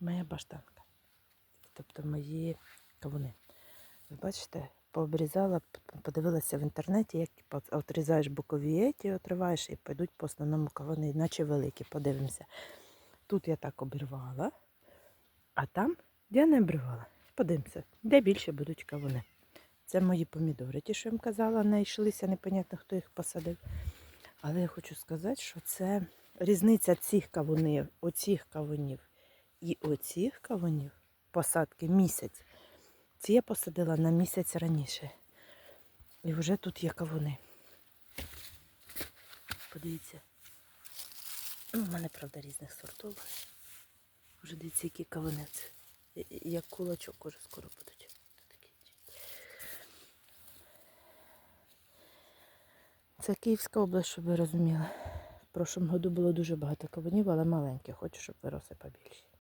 моя баштанка. Тобто мої кавуни. Ви бачите, пообрізала, подивилася в інтернеті, як отрізаєш бокові ті, отриваєш і пойдуть по основному кавуни, наче великі. Подивимося. Тут я так обірвала, а там я не обривала. Подивимося, де більше будуть кавуни. Це мої помідори, ті, що я вам казала, не йшлися, непонятно, хто їх посадив. Але я хочу сказати, що це різниця цих кавунів, оцих кавунів і оцих кавунів посадки місяць. Ці я посадила на місяць раніше. І вже тут є кавуни. Подивіться. Ну, в мене, правда, різних сортів. Вже дивіться, які кавуни. Як кулачок уже скоро будуть. Це Київська область, щоб ви розуміли. В прошлому году було дуже багато кавунів, але маленьких. Хочу, щоб виросли побільше.